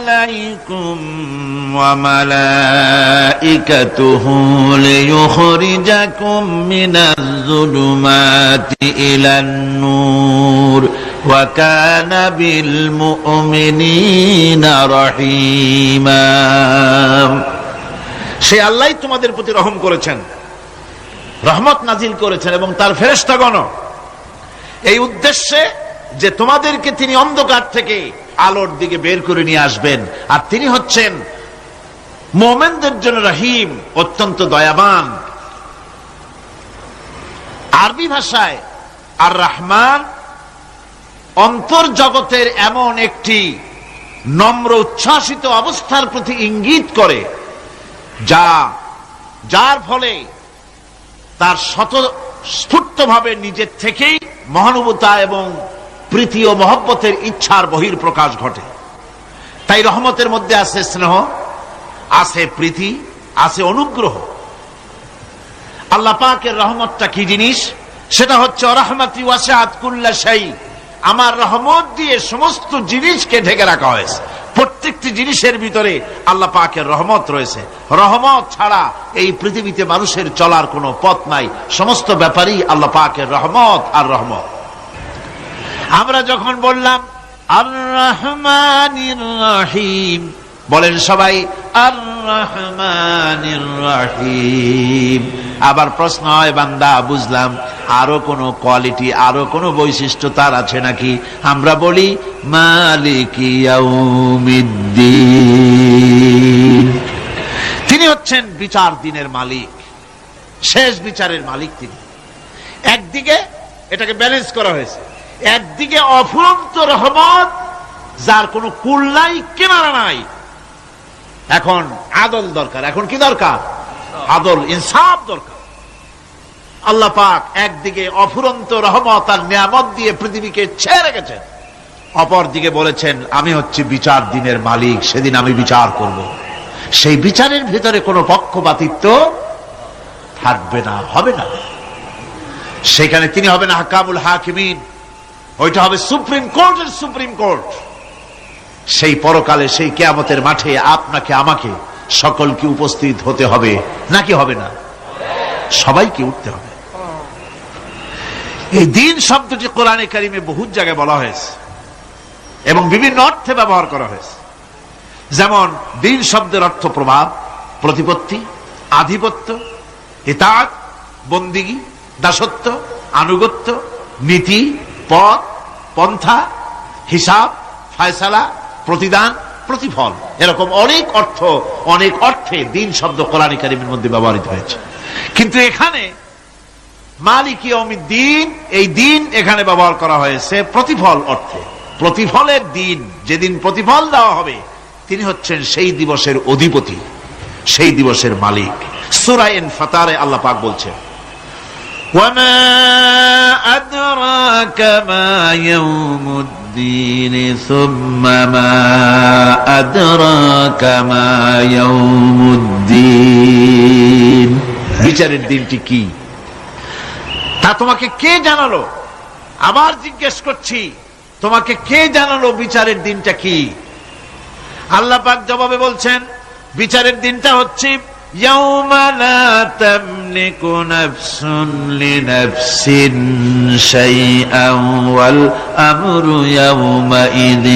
عليكم وملائكته ليخرجكم من الظلمات إلى النور وكان بالمؤمنين رحيما সে আল্লাহ তোমাদের প্রতি রহম করেছেন রহমত নাজিল করেছেন এবং তার ফেরেস্তাগণ এই উদ্দেশ্যে যে তোমাদেরকে তিনি অন্ধকার থেকে আলোর দিকে বের করে নিয়ে আসবেন। আর তিনি হচ্ছেন মোমেনদের জন্য রহিম, অত্যন্ত দয়াবান। আরবি ভাষায় আর রহমান অন্তর্জগতের এমন একটি নম্র উচ্ছ্বাসিত অবস্থার প্রতি ইঙ্গিত করে, যা, যার ফলে তার শত স্ফূর্তভাবে নিজের থেকেই মহানুভূতা এবং প্রীতি ও মহব্বতের ইচ্ছার বহির প্রকাশ ঘটে। তাই রহমতের মধ্যে আছে স্নেহ, আছে প্রীতি, আছে অনুগ্রহ। আল্লাহ পাকের রহমতটা কি জিনিস? সেটা হচ্ছে রহমতি ওয়াসাত কুল্লা শাই। আমার রহমত দিয়ে সমস্ত জিনিসকে ঢেকে রাখা হয়েছে। প্রত্যেকটি জিনিসের ভিতরে আল্লাহ পাকের রহমত রয়েছে। রহমত ছাড়া এই পৃথিবীতে মানুষের চলার কোনো পথ নাই। সমস্ত ব্যাপারই আল্লাহ পাকের রহমত আর রহমত। আমরা যখন বললাম আর রহমানির রহিম বলেন সবাই আর রহমানির রহিম আবার প্রশ্ন হয়, বান্দা, বুঝলাম, আরও কোনো কোয়ালিটি, আরও কোনো বৈশিষ্ট্য তার আছে নাকি? আমরা বলি, মালিক তিনি হচ্ছেন বিচার দিনের মালিক, শেষ বিচারের মালিক তিনি। একদিকে এটাকে ব্যালেন্স করা হয়েছে একদিকে অফুরন্ত রহমত, যার কোনো কুল নাই, কেনারা নাই। এখন আদল দরকার। এখন কি দরকার? আদল, ইনসাফ দরকার। আল্লাহ পাক একদিকে অফুরন্ত রহমত আর নিয়ামত দিয়ে পৃথিবীকে ছেড়ে রেখেছেন। অপর দিকে বলেছেন, আমি হচ্ছি বিচার দিনের মালিক, সেদিন আমি বিচার করব। সেই বিচারের ভিতরে কোনো পক্ষপাতিত্ব থাকবে না, হবে না। সেখানে তিনি হবেন হাকামুল হাকিমিন। ওইটা হবে সুপ্রিম কোর্টের সুপ্রিম কোর্ট। সেই পরকালে, সেই কেয়ামতের মাঠে আপনাকে, আমাকে সকলকে উপস্থিত হতে হবে। নাকি হবে না? সবাইকে উঠতে হবে। এই দিন শব্দটি কোরআনে কারিমে বহু জায়গায় বলা হয়েছে এবং বিভিন্ন অর্থে ব্যবহার করা হয়েছে। যেমন, দিন শব্দের অর্থ প্রভাব, প্রতিপত্তি, আধিপত্য হিতাত বন্দিগি, দাসত্ব, আনুগত্য, নীতি, পথ পন্থা, হিসাব, ফায়সালা, প্রতিদান, প্রতিফল। এরকম অনেক অর্থ, অনেক অর্থে দিন শব্দ কোরআন কারিমের মধ্যে ব্যবহৃত হয়েছে। কিন্তু এখানে মালিক দিন এই দিন এখানে ব্যবহার করা হয়েছে প্রতিফল অর্থে। প্রতিফলের দিন, যেদিন প্রতিফল দেওয়া হবে, তিনি হচ্ছেন সেই দিবসের অধিপতি, সেই দিবসের মালিক। সুরাইন ফাতারে আল্লাহ পাক বলছেন وما أدراك ما يوم الدين ثم ما أدراك ما يوم الدين বিচারের দিনটি কি তা তোমাকে কে জানালো আবার জিজ্ঞেস করছি তোমাকে কে জানালো বিচারের দিনটা কি আল্লাহ পাক জবাবে বলছেন বিচারের দিনটা হচ্ছে يوم لا تملك نفس لنفس شيئا والأمر يومئذ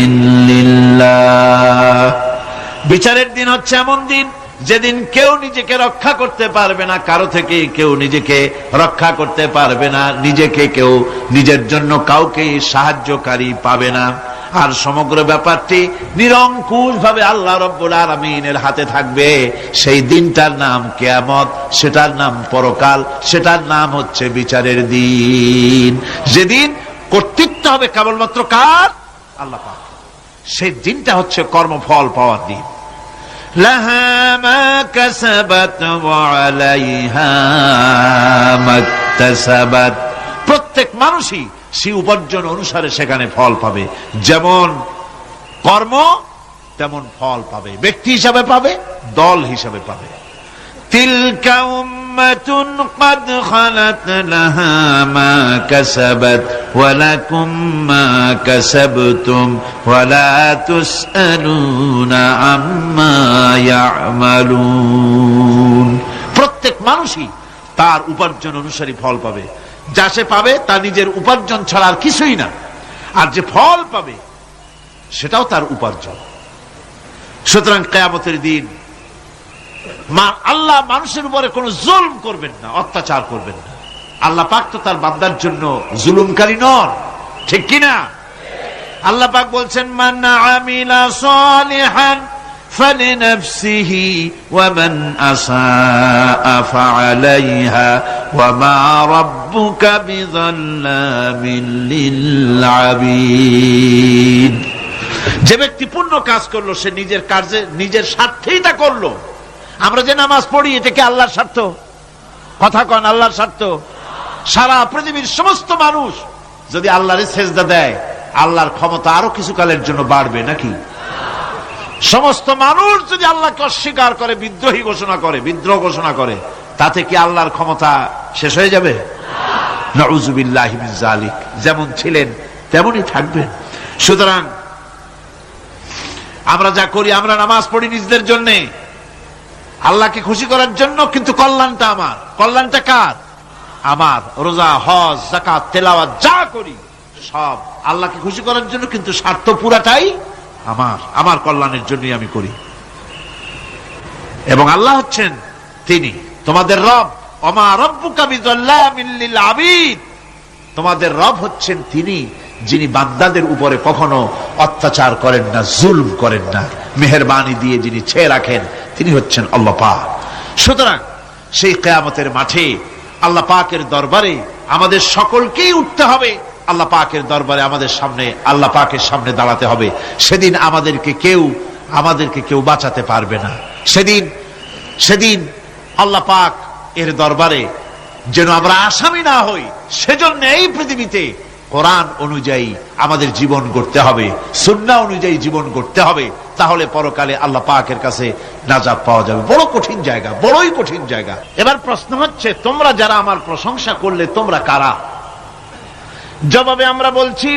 لله বিচারের দিন হচ্ছে এমন দিন যেদিন কেউ নিজেকে রক্ষা করতে পারবে না কারো থেকে কেউ নিজেকে রক্ষা করতে পারবে না নিজেকে কেউ নিজের জন্য কাউকে সাহায্যকারী পাবে না আর সমগ্র ব্যাপারটি নিরঙ্কুশ ভাবে আল্লাহ রব্বুল আলমিনের হাতে থাকবে সেই দিনটার নাম কেয়ামত সেটার নাম পরকাল সেটার নাম হচ্ছে বিচারের দিন যেদিন কর্তৃত্ব হবে কেবলমাত্র কার আল্লাহ পাক সেই দিনটা হচ্ছে কর্মফল পাওয়ার দিন لها ما كسبت وعليها ما اكتسبت প্রত্যেক মানুষই সে উপার্জন অনুসারে সেখানে ফল পাবে যেমন কর্ম তেমন ফল পাবে ব্যক্তি হিসাবে পাবে দল হিসাবে পাবে تلك أمة أمة قد خلت لها ما كسبت ولكم ما كسبتم ولا تسألون عما يعملون প্রত্যেক মানুষই তার উপার্জন অনুসারী ফল পাবে যা সে পাবে তা নিজের উপার্জন ছাড়া আর কিছুই না। আর যে ফল পাবে, সেটাও তার উপার্জন। সুতরাং কেয়ামতের দিন মা আল্লাহ মানুষের উপরে কোনো জুলম করবেন না, অত্যাচার করবেন না। আল্লাহ পাক তো তার বান্দার জন্য জুলুমকারী নন, ঠিক কিনা? আল্লাহ পাক বলছেন, মান আমিলা সালিহান فلنفسه ومن أساء فعليها وما ربك بظلام للعبيد যে ব্যক্তি পূর্ণ কাজ করলো সে নিজের কাজে নিজের স্বার্থেই তা করলো আমরা যে নামাজ পড়ি এটা কি আল্লাহর স্বার্থ কথা কন আল্লাহর স্বার্থ সারা পৃথিবীর সমস্ত মানুষ যদি আল্লাহর সেজদা দেয় আল্লাহর ক্ষমতা আরো কিছু কালের জন্য বাড়বে নাকি সমস্ত মানুষ যদি আল্লাহকে অস্বীকার করে, বিদ্রোহী ঘোষণা করে, বিদ্রোহ ঘোষণা করে, তাতে কি আল্লাহর ক্ষমতা শেষ হয়ে যাবে? নজুবিল্লাহ জালিক যেমন ছিলেন, তেমনই থাকবেন। সুতরাং, আমরা যা করি, আমরা নামাজ পড়ি নিজেদের জন্য। আল্লাহকে খুশি করার জন্য কিন্তু কল্যাণটা আমার। কল্যাণটা কার? আমার রোজা, হজ জাকাত তেলাওয়াত যা করি, সব আল্লাহকে খুশি করার জন্য কিন্তু স্বার্থ পুরাটাই আমার আমার কল্যাণের জন্যই আমি করি। এবং আল্লাহ হচ্ছেন তিনি, তোমাদের রব তোমাদের রব হচ্ছেন তিনি, যিনি বান্দাদের উপরে কখনো অত্যাচার করেন না, জুলম করেন না, মেহরবানি দিয়ে যিনি ছেয়ে রাখেন, তিনি হচ্ছেন আল্লাহ পাক। সুতরাং সেই কেয়ামতের মাঠে আল্লাহ পাকের দরবারে আমাদের সকলকেই উঠতে হবে। আল্লাহ পাকের দরবারে আমাদের সামনে, আল্লাহ পাকের সামনে দাঁড়াতে হবে। সেদিন আমাদেরকে কেউ আমাদেরকে কেউ বাঁচাতে পারবে না। সেদিন সেদিন আল্লাহ পাক এর দরবারে যেন আমরা আসামি না হই, সেজন্য এই পৃথিবীতে কোরআন অনুযায়ী আমাদের জীবন করতে হবে সুন্না অনুযায়ী জীবন করতে হবে, তাহলে পরকালে আল্লাহ পাকের কাছে নাজাব পাওয়া যাবে। বড় কঠিন জায়গা, বড়ই কঠিন জায়গা। এবার প্রশ্ন হচ্ছে, তোমরা যারা আমার প্রশংসা করলে তোমরা কারা? জবাবে আমরা বলছি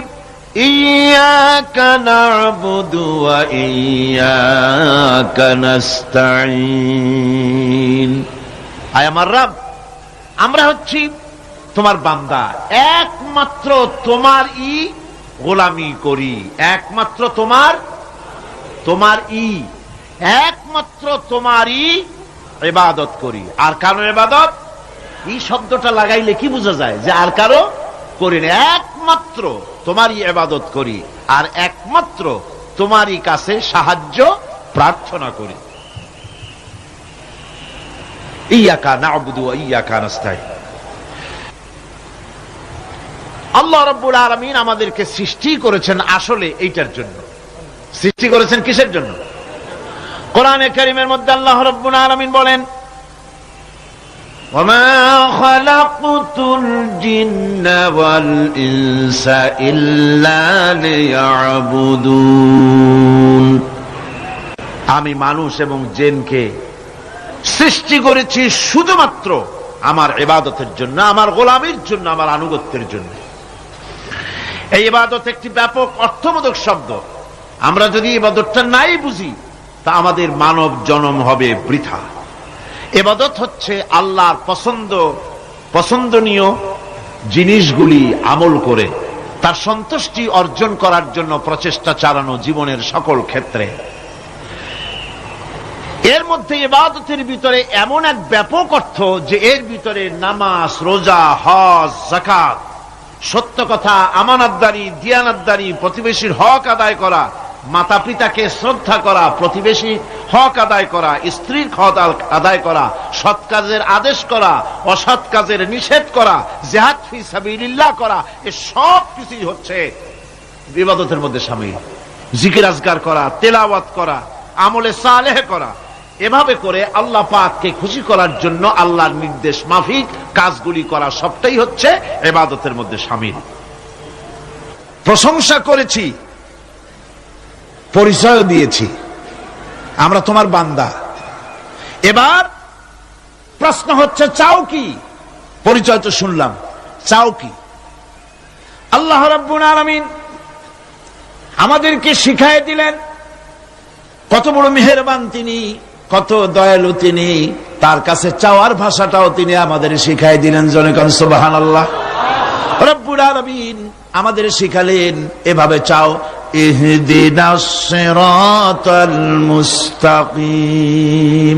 আমরা হচ্ছি তোমার বান্দা, একমাত্র তোমার ই গোলামি করি, একমাত্র তোমার তোমার ই একমাত্র তোমার ই এবাদত করি। আর কারও এবাদত এই শব্দটা লাগাইলে কি বোঝা যায়? যে আর কারও করি না, একমাত্র তোমারই এবাদত করি, আর একমাত্র তোমারই কাছে সাহায্য, প্রার্থনা করি। ইয়াকা নাবুদু ইয়াকা নাস্তাই আল্লাহ রব্বুল আলমিন আমাদেরকে সৃষ্টি করেছেন আসলে এইটার জন্য। সৃষ্টি করেছেন কিসের জন্য? কোরআনে করিমের মধ্যে আল্লাহ রব্বুল আলমিন বলেন وما خلقت الجن والإنس إلا ليعبدون আমি মানুষ এবং জেনকে সৃষ্টি করেছি শুধুমাত্র আমার এবাদতের জন্য আমার গোলামির জন্য আমার আনুগত্যের জন্য এই ইবাদত একটি ব্যাপক অর্থবোধক শব্দ আমরা যদি ইবাদতটা নাই বুঝি তা আমাদের মানব জনম হবে বৃথা এবাদত হচ্ছে আল্লাহর পছন্দ, পছন্দনীয় জিনিসগুলি আমল করে, তার সন্তুষ্টি অর্জন করার জন্য প্রচেষ্টা চালানো জীবনের সকল ক্ষেত্রে। এর মধ্যে ইবাদতের ভিতরে এমন এক ব্যাপক অর্থ যে এর ভিতরে নামাজ, রোজা, হজ জাকাত সত্য কথা, আমানাতদারি, দিয়ানাতদারি, প্রতিবেশীর হক আদায় করা মাতা পিতাকে শ্রদ্ধা করা, প্রতিবেশী হক আদায় করা, স্ত্রীর হক আদায় করা, সৎ কাজের আদেশ করা, অসৎ কাজের নিষেধ করা, জেহাদ করা, এ সব কিছুই হচ্ছে বিবাদতের মধ্যে সামিল। জিকির আজগার করা, তেলাওয়াত করা, আমলে সালেহ করা। এভাবে করে আল্লাহ পাককে খুশি করার জন্য আল্লাহর নির্দেশ মাফিক কাজগুলি করা সবটাই হচ্ছে এবাদতের মধ্যে সামিল। প্রশংসা করেছি পরিচয় দিয়েছি। আমরা তোমার বান্দা। এবার প্রশ্ন হচ্ছে, চাও কি? পরিচয় তো শুনলাম। চাও কি? আল্লাহ রাব্বুল আলামিন আমাদেরকে শিখাই দিলেন কত বড় মেহেরবান তিনি, কত দয়ালু তিনি, তার কাছে চাওয়ার ভাষাটাও তিনি আমাদের শিখাই দিলেন জনগণ সুবাহান আল্লাহ রব্বুল আলামিন আমাদের শিখালেন, এভাবে চাও ইহদিনাস সিরাতাল মুস্তাকিম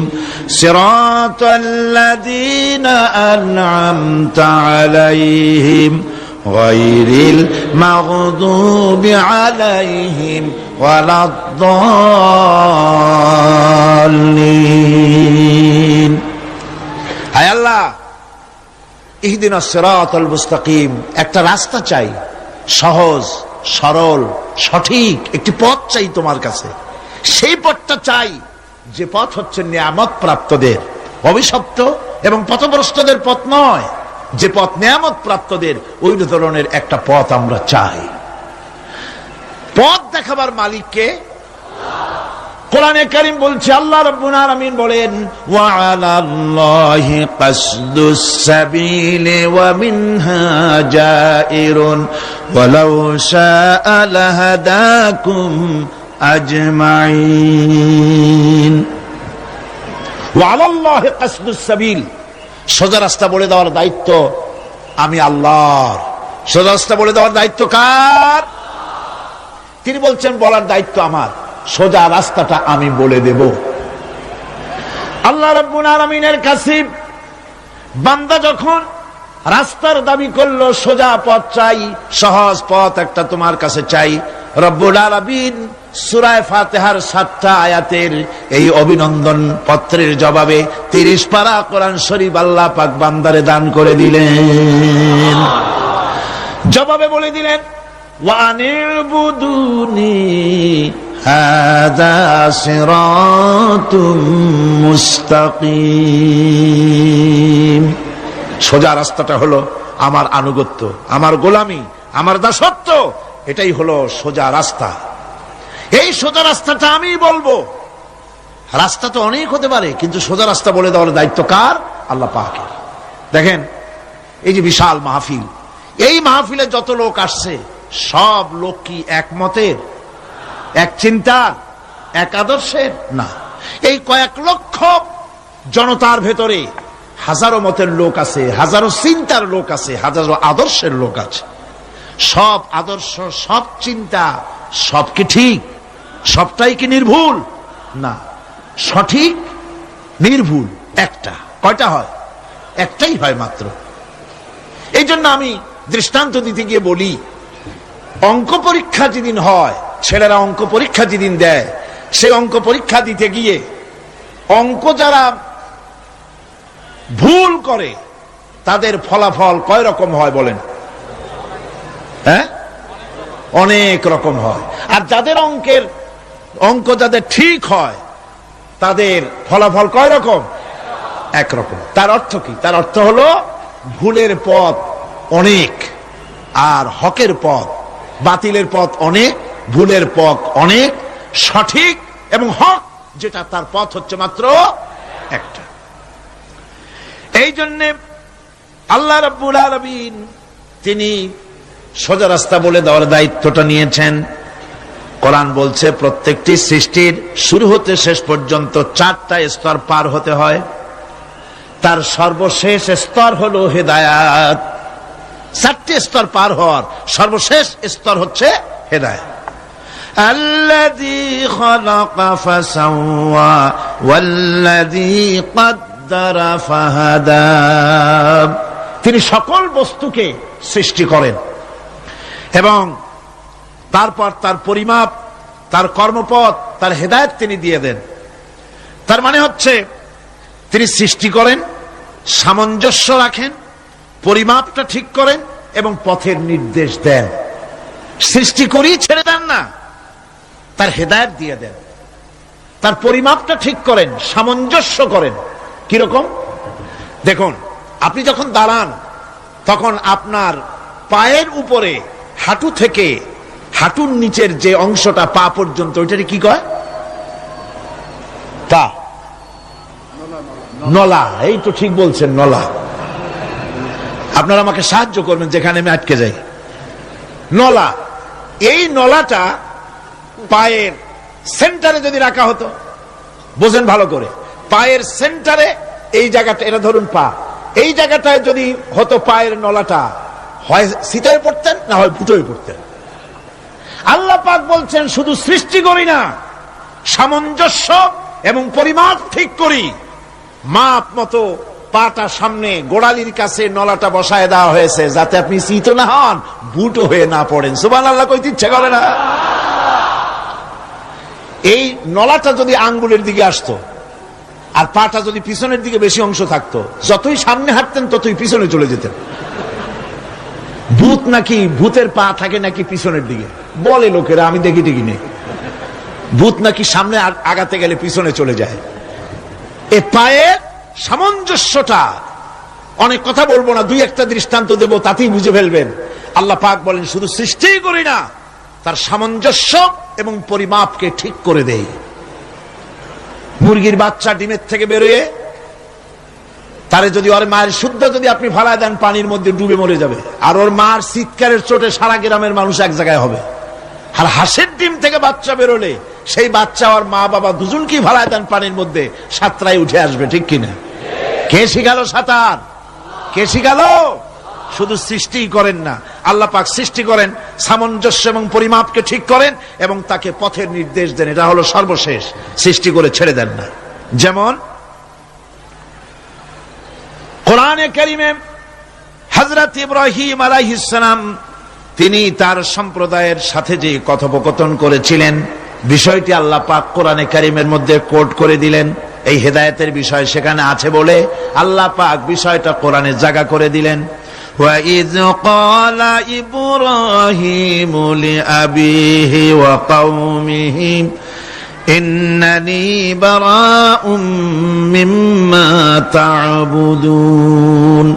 সিরাতাল্লাযীনা আন'আমতা আলাইহিম غير المغضوب عليهم ولا الضالين হায় আল্লাহ ইহদিন সিরাতাল মুস্তাকিম একটা রাস্তা চাই সহজ সরল, সঠিক একটি পথ চাই তোমার কাছে। সেই পথটা চাই যে পথ হচ্ছে নিয়ামত প্রাপ্তদের অভিশপ্ত এবং পথভ্রষ্টদের পথ নয়, যে পথ নিয়ামত প্রাপ্তদের ওই ধরনের একটা পথ আমরা চাই। পথ দেখাবার মালিককে কোরআনে কারিম বলছে আল্লাহ রাব্বুল আলামিন বলেন ওয়া আলাল্লাহি কাসদুস সাবিলি ওয়া মিনহা জাইরুন ওয়ালাউ শাআ লাহাদাকুম আজমাইন ওয়া আলাল্লাহি কাসদুস সাবিল সোজা রাস্তা বলে দেওয়ার দায়িত্ব আমি আল্লাহর। সোজা রাস্তা বলে দেওয়ার দায়িত্ব কার? তিনি বলছেন বলার দায়িত্ব আমার। সোজা রাস্তাটা আমি বলে দেব। আল্লাহ রব্বুল আলমিনের কাছে বান্দা যখন রাস্তার দাবি করল, সোজা পথ চাই, সহজ পথ একটা তোমার কাছে চাই, রব্বুল আলমিন সুরায় ফাতেহার সাতটা আয়াতের এই অভিনন্দন পত্রের জবাবে তিরিশ পারা কোরআন শরীফ আল্লাহ পাক বান্দারে দান করে দিলেন। জবাবে বলে দিলেন ওয়ানিবুদুনি হাদা সিরাতুম মুস্তাকিম সোজা রাস্তাটা হলো আমার আনুগত্য, আমার গোলামি, আমার দাসত্ব। এটাই হলো সোজা রাস্তা। এই সোজা রাস্তাটা আমি বলব। রাস্তা তো অনেক হতে পারে, কিন্তু সোজা রাস্তা বলে দেওয়ার দায়িত্ব কার? আল্লাহ পাকের। দেখেন, এই যে বিশাল মাহফিল, এই মাহফিলে যত লোক আসছে, সব লোক কি একমতের? এক চিন্তার এক আদর্শের না। এই কয়েক লক্ষ জনতার ভেতরে হাজারো মতের লোক আছে, হাজারো চিন্তার লোক আছে, হাজারো আদর্শের লোক আছে। সব আদর্শ, সব চিন্তা, সব কি ঠিক? সবটাই কি নির্ভুল? না। সঠিক, নির্ভুল, একটা। কয়টা হয়? একটাই হয় মাত্র। এই জন্য আমি দৃষ্টান্ত দিতে গিয়ে বলি অঙ্ক পরীক্ষা যেদিন হয়, ছেলেরা অঙ্ক পরীক্ষা যেদিন দেয়, সেই অঙ্ক পরীক্ষা দিতে গিয়ে অঙ্ক যারা ভুল করে, তাদের ফলাফল কয় রকম হয় বলেন? হ্যাঁ? অনেক রকম হয়। আর যাদের অঙ্কের, অঙ্ক যাদের ঠিক হয়, তাদের ফলাফল কয় রকম? একরকম তার অর্থ কি? তার অর্থ হলো ভুলের পথ অনেক, আর হকের পথ বাতিলের পথ অনেক, ভুলের পথ অনেক, সঠিক এবং হক, যেটা তার পথ হচ্ছে মাত্র একটা। এই জন্যে আল্লাহ রব্বুল আলামিন তিনি সোজা রাস্তা বলে দেওয়ার দায়িত্বটা নিয়েছেন। কোরআন বলছে, প্রত্যেকটি সৃষ্টির শুরু হতে শেষ পর্যন্ত চারটা স্তর পার হতে হয়। তার সর্বশেষ স্তর হলো হেদায়াত। চারটি স্তর পার হওয়ার সর্বশেষ স্তর হচ্ছে হেদায়াত الذي خلق فسوى والذي قدر فهدى তিনি সকল বস্তুকে সৃষ্টি করেন এবং তারপর তার পরিমাপ তার কর্মপথ তার হেদায়ত তিনি দিয়ে দেন তার মানে হচ্ছে তিনি সৃষ্টি করেন সামঞ্জস্য রাখেন পরিমাপটা ঠিক করেন এবং পথের নির্দেশ দেন। সৃষ্টি করেই ছেড়ে দেন না। তার হেদায়ত দিয়ে দেন। তার পরিমাপটা ঠিক করেন, সামঞ্জস্য করেন। কীরকম দেখুন, আপনি যখন দাঁড়ান, তখন আপনার পায়ের উপরে হাঁটু থেকে হাঁটুর নিচের যে অংশটা পা পর্যন্ত ওইটারে কি কয়? তা? নলা, এই তো ঠিক বলছেন, নলা। আপনারা আমাকে সাহায্য করবেন যেখানে আমি আটকে যাই। নলা। এই নলাটা পায়ের সেন্টারে যদি রাখা হতো, বোঝেন ভালো করে, পায়ের সেন্টারে এই জায়গাটা, এটা ধরুন পা, এই জায়গাটায় যদি হতো পায়ের নলাটা, হয় শীতয়ে পড়তেন না হয় ফুটোয় পড়তেন। আল্লাহ পাক বলছেন, শুধু সৃষ্টি করি না, সামঞ্জস্য এবং পরিমাপ ঠিক করি। মাপ মতো পাটা সামনে গোড়ালির কাছে নলাটা বসায় দেওয়া হয়েছে, যাতে আপনি শীত না হন, বুটো হয়ে না পড়েন। সুবান আল্লাহ কইতে ইচ্ছে করে না। এই নলাটা যদি আঙ্গুলের দিকে আসতো, আর পাটা যদি পিছনের দিকে বেশি অংশ থাকতো, যতই সামনে হাঁটতেন, ততই পিছনে চলে যেতেন। ভূত নাকি, ভূতের পা থাকে নাকি পিছনের দিকে? বলে লোকেরা, আমি দেখি দেখি নেই। ভূত নাকি সামনে আগাতে গেলে পিছনে চলে যায়। এ পায়ের সামঞ্জস্যটা। অনেক কথা বলব না, দুই একটা দৃষ্টান্ত দেব, তাতেই বুঝে ফেলবেন। আল্লাহ পাক বলেন, শুধু সৃষ্টিই করি না, তার সামঞ্জস্য এবং পরিমাপকে ঠিক করে দেই। মুরগির বাচ্চা ডিমের থেকে বেরোয়, তারে যদি ওর মায়ের শুদ্ধ যদি আপনি ফালায় দেন, পানির মধ্যে ডুবে মরে যাবে। আর ওর মার চিৎকারের চোটে সারা গ্রামের মানুষ এক জায়গায় হবে। আর হাঁসের ডিম থেকে বাচ্চা বেরোলে, সেই বাচ্চা ওর মা বাবা দুজনকেই ফালায় দেন পানির মধ্যে সাতটায় উঠে আসবে, ঠিক কিনা? কে শিখালো সাঁতার? কে শিখালো? শুধু সৃষ্টিই করেন না। আল্লাহ পাক সৃষ্টি করেন, সামঞ্জস্য এবং পরিমাপকে ঠিক করেন এবং তাকে পথের নির্দেশ দেন। এটা হলো সর্বশেষ। সৃষ্টি করে ছেড়ে দেন না। যেমন, কোরআনে কারিমে হজরত ইব্রাহিম আলাইহিসসালাম তিনি তার সম্প্রদায়ের সাথে যে কথোপকথন করেছিলেন, বিষয়টি আল্লাহ পাক কোরআনে কারিমের মধ্যে কোট করে দিলেন। এই হেদায়েতের বিষয় সেখানে আছে বলে আল্লাহ পাক বিষয়টা কোরআনে জায়গা করে দিলেন وَإِذْ قَالَ إِبْرَاهِيمُ لِأَبِيهِ وَقَوْمِهِ إنني براء مما تعبدون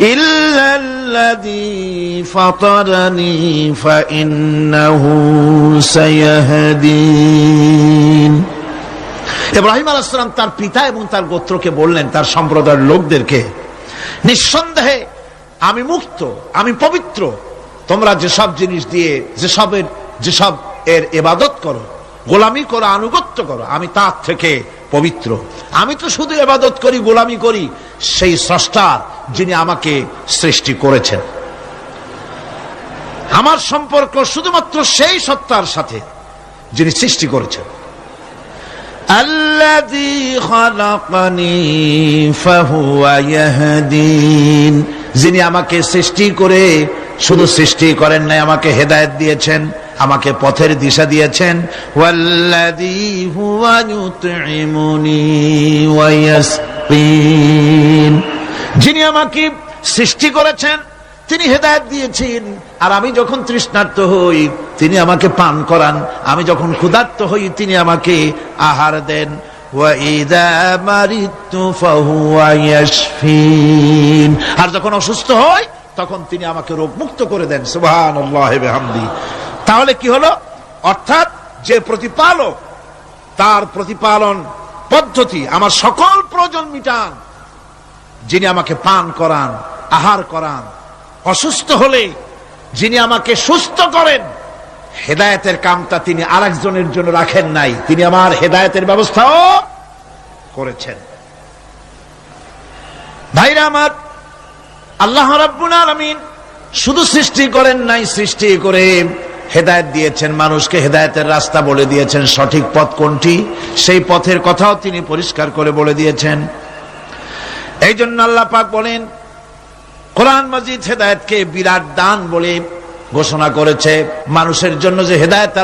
إلا الذي فطرني فإنه سيهدين ইব্রাহিম আলাইসালাম তার পিতা এবং তার গোত্রকে বললেন, তার সম্প্রদায়ের লোকদেরকে, নিঃসন্দেহে আমি মুক্ত, আমি পবিত্র। তোমরা যেসব জিনিস দিয়ে, যেসবের, যেসব এর এবাদত করো, গোলামি করো, আনুগত্য করো, আমি তার থেকে পবিত্র। আমি তো শুধু এবাদত করি, গোলামি করি, সেই স্রষ্টার যিনি আমাকে সৃষ্টি করেছেন। আমার সম্পর্ক শুধুমাত্র সেই সত্তার সাথে যিনি সৃষ্টি করেছেন। الذي خلقني فهو يهدين যিনি আমাকে সৃষ্টি করে শুধু সৃষ্টি করেন নাই আমাকে হেদায়েত দিয়েছেন আমাকে পথের দিশা দিয়েছেন ওয়াল্লাযী হুয়া ইউতঈমুনি ওয়া ইয়াসকিন যিনি আমাকে সৃষ্টি করেছেন তিনি হেদায়ত দিয়েছেন। আর আমি যখন তৃষ্ণার্ত হই, তিনি আমাকে পান করান। আমি যখন ক্ষুধার্ত হই, তিনি আমাকে আহার দেন। আর যখন অসুস্থ হই, তখন তিনি আমাকে রোগ মুক্ত করে দেন। সুবাহি তাহলে কি হলো? অর্থাৎ যে প্রতিপালক, তার প্রতিপালন পদ্ধতি, আমার সকল প্রয়োজন মিটান। যিনি আমাকে পান করান, আহার করান অসুস্থ হলে যিনি আমাকে সুস্থ করেন, হেদায়তের কামটা তিনি আরেকজনের জন্য রাখেন নাই। তিনি আমার হেদায়তের ব্যবস্থাও করেছেন। ভাইরা আমার, আল্লাহ রাব্বুল আলামিন শুধু সৃষ্টি করেন নাই, সৃষ্টি করে হেদায়েত দিয়েছেন, মানুষকে হেদায়তের রাস্তা বলে দিয়েছেন। সঠিক পথ কোনটি? সেই পথের কথাও তিনি পরিষ্কার করে বলে দিয়েছেন। এই জন্য আল্লাহ পাক বলেন কোরআন মজিদ হেদায়তকে বিরাট দান বলে ঘোষণা করেছে। মানুষের জন্য যে হেদায়েত